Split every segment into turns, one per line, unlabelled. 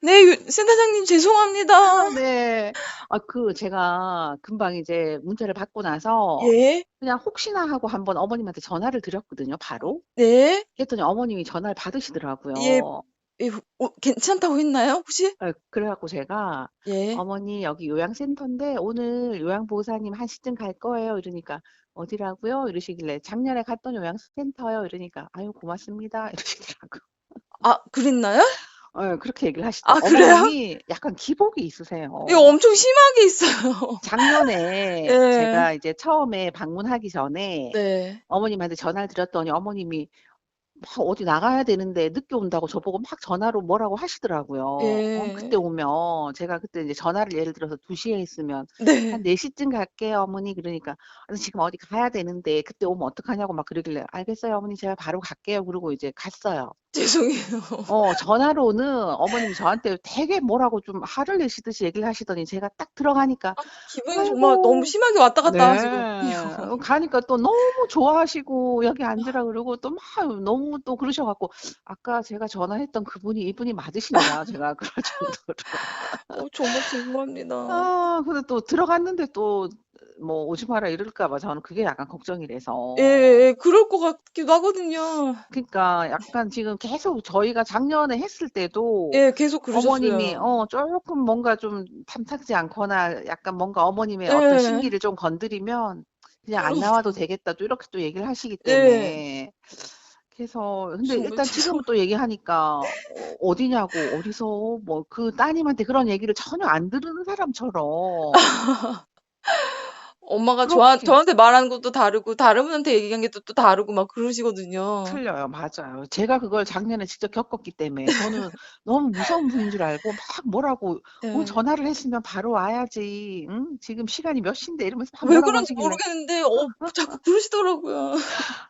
네, 유- 센터장님 죄송합니다.
네. 아, 그, 제가 금방 이제 문자를 받고 나서
예,
그냥 혹시나 하고 한번 어머님한테 전화를 드렸거든요, 바로.
네,
그랬더니 어머님이 전화를 받으시더라고요.
예, 예, 어, 괜찮다고 했나요, 혹시?
아, 그래갖고 제가
예,
어머니 여기 요양센터인데 오늘 요양보호사님 한 시쯤 갈 거예요. 이러니까 어디라고요? 이러시길래 작년에 갔던 요양센터요. 이러니까 아유 고맙습니다. 이러시더라고.
아, 그랬나요?
어, 그렇게 얘기를
아,
하시더라고요.
그래요?
어머님이 약간 기복이 있으세요.
엄청 심하게 있어요.
작년에
예.
제가 이제 처음에 방문하기 전에
네,
어머님한테 전화를 드렸더니 어머님이 막 어디 나가야 되는데 늦게 온다고 저보고 막 전화로 뭐라고 하시더라고요. 어,
예,
그때 오면 제가 그때 이제 전화를 예를 들어서 2시에 했으면
네,
한 4시쯤 갈게요, 어머니. 그러니까 아, 지금 어디 가야 되는데 그때 오면 어떡하냐고 막 그러길래 알겠어요, 어머니. 제가 바로 갈게요. 그러고 이제 갔어요.
죄송해요.
어, 전화로는 어머님이 저한테 되게 뭐라고 좀 화를 내시듯이 얘기를 하시더니 제가 딱 들어가니까
기분이 정말 너무
아이고,
심하게 왔다 갔다
네.
하시거든요.
어, 가니까 또 너무 좋아하시고 여기 앉으라 그러고 또 막 너무 또 그러셔갖고 아까 제가 전화했던 그분이 이분이 맞으신가 제가 그럴 정도로.
어, 정말 죄송합니다.
아, 근데 또 들어갔는데 또 뭐 오지 마라 이럴까 봐 저는 그게 약간 걱정이라서.
예, 예, 그럴 것 같기도 하거든요.
그러니까 약간 지금 계속 저희가 작년에 했을 때도
예, 계속
어머님이
그러셨어요.
어 조금 뭔가 좀 탐탁지 않거나 약간 뭔가 어머님의 어떤
예,
심기를 좀 건드리면 그냥 안. 나와도 되겠다 또 이렇게 또 얘기를 하시기
예,
때문에 그래서 근데
정말
일단. 지금 또 얘기하니까 어, 어디냐고 어디서 뭐 그 따님한테 그런 얘기를 전혀 안 들은 사람처럼
엄마가 저한,
그렇게
저한테 말하는 것도 다르고 다른 분한테 얘기한 게 또 또 다르고 막 그러시거든요.
틀려요. 맞아요. 제가 그걸 작년에 직접 겪었기 때문에 저는 너무 무서운 분인 줄 알고 막 뭐라고 어,
예.
전화를 했으면 바로 와야지. 응? 지금 시간이 몇 시인데 이러면서 막
왜
뭐라고
그런지
하시길래
모르겠는데 어 자꾸 그러시더라고요.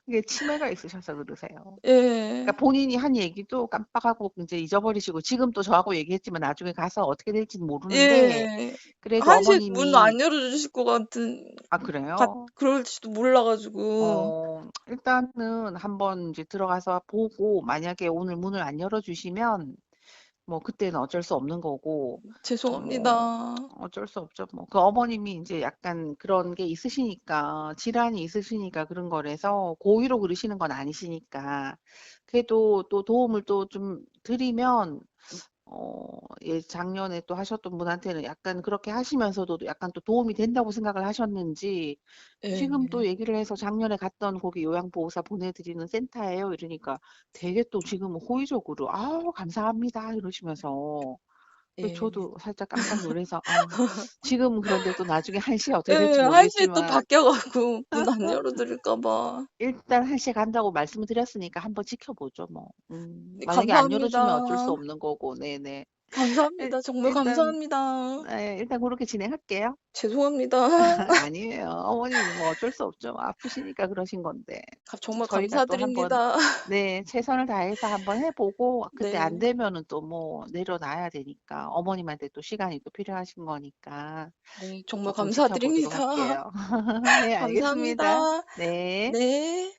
그게 치매가 있으셔서 그러세요.
예.
그러니까 본인이 한 얘기도 깜빡하고 이제 잊어버리시고 지금 또 저하고 얘기했지만 나중에 가서 어떻게 될지는 모르는데
예.
그래도
한시에 문안
어머님이
열어주실 것 같은 아같
그래요?
그럴지도 몰라 가지고.
어, 일단은 한번 이제 들어가서 보고 만약에 오늘 문을 안 열어주시면 뭐 그때는 어쩔 수 없는 거고 어,
죄송합니다.
어쩔 수 없죠. 뭐 그 어머님이 이제 약간 그런 게 있으시니까 질환이 있으시니까 그런 거라서 고의로 그러시는 건 아니시니까 그래도 또 도움을 또 좀 드리면 어, 예, 작년에 또 하셨던 분한테는 약간 그렇게 하시면서도 약간 또 도움이 된다고 생각을 하셨는지 지금 또
예.
얘기를 해서 작년에 갔던 거기 요양보호사 보내드리는 센터예요. 이러니까 되게 또 지금 호의적으로 아우 감사합니다 이러시면서
예.
저도 살짝 깜짝 놀라서 아, 지금 그런데 또 나중에 한시에 어떻게 될지
예, 한시에 또
모르겠지만
바뀌어가지고 문 안 열어드릴까 봐.
일단 한시에 간다고 말씀을 드렸으니까 한번 지켜보죠 뭐. 음,
네,
만약에 안 열어주면 어쩔 수
감사합니다.
없는 거고, 네네. 일,
감사합니다. 정말
일단
감사합니다.
네, 일단 그렇게 진행할게요.
죄송합니다.
아니에요. 어머님 뭐 어쩔 수 없죠. 아프시니까 그러신 건데.
가- 정말
저희가 또 한번
감사드립니다.
네, 최선을 다해서 한번 해보고 그때 안
네.
되면은 또 뭐 내려놔야 되니까 어머님한테 또 시간이 또 필요하신 거니까
네, 정말
조금 지켜보도록
감사드립니다.
할게요. 네, 알겠습니다.
감사합니다.
네.
네.